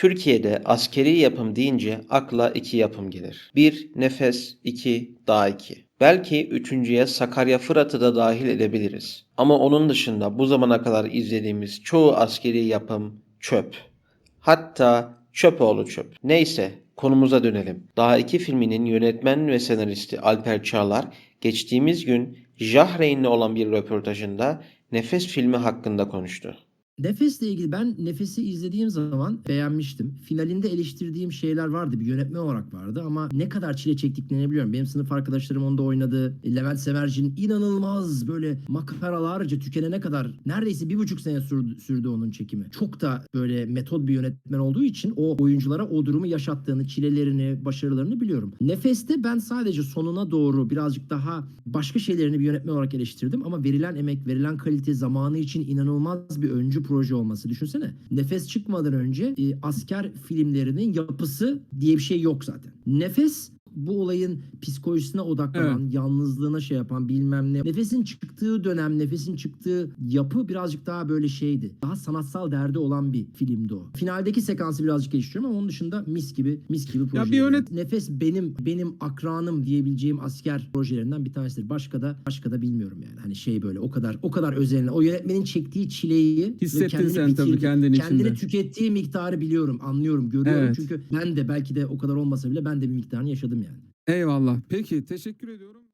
Türkiye'de askeri yapım deyince akla iki yapım gelir. 1. Nefes 2. Dağ 2. Belki üçüncüye Sakarya Fırat'ı da dahil edebiliriz. Ama onun dışında bu zamana kadar izlediğimiz çoğu askeri yapım çöp. Hatta çöpoğlu çöp. Neyse konumuza dönelim. Dağ 2 filminin yönetmen ve senaristi Alper Çağlar geçtiğimiz gün Jahreyn'le olan bir röportajında Nefes filmi hakkında konuştu. Nefesle ilgili ben Nefes'i izlediğim zaman beğenmiştim. Finalinde eleştirdiğim şeyler vardı. Bir yönetmen olarak vardı ama ne kadar çile çektiklerini biliyorum. Benim sınıf arkadaşlarım onda oynadı. Levent Semerci'nin inanılmaz böyle makaralarca tükenene kadar neredeyse bir buçuk sene sürdü, sürdü onun çekimi. Çok da böyle metod bir yönetmen olduğu için o oyunculara o durumu yaşattığını, çilelerini, başarılarını biliyorum. Nefeste ben sadece sonuna doğru birazcık daha başka şeylerini bir yönetmen olarak eleştirdim ama verilen emek, verilen kalite zamanı için inanılmaz bir öncü proje olması. Düşünsene. Nefes çıkmadan önce e, asker filmlerinin yapısı diye bir şey yok zaten. Nefes bu olayın psikolojisine odaklanan, yalnızlığına şey yapan bilmem ne. Nefesin çıktığı dönem, nefesin çıktığı yapı birazcık daha böyle şeydi. Daha sanatsal derdi olan bir filmdi o. Finaldeki sekansı birazcık geçiyorum ama onun dışında mis gibi mis gibi proje. bir yönet- Nefes benim benim akranım diyebileceğim asker projelerinden bir tanesidir. Başka da başka da bilmiyorum yani. Hani şey böyle o kadar o kadar özeline. O yönetmenin çektiği çileyi Hissettin kendini sen tabii bitirdi- kendini kendini içinde. tükettiği miktarı biliyorum, anlıyorum, görüyorum. Evet. Çünkü ben de belki de o kadar olmasa bile ben de bir miktarını yaşadım yani. Eyvallah. Peki teşekkür ediyorum.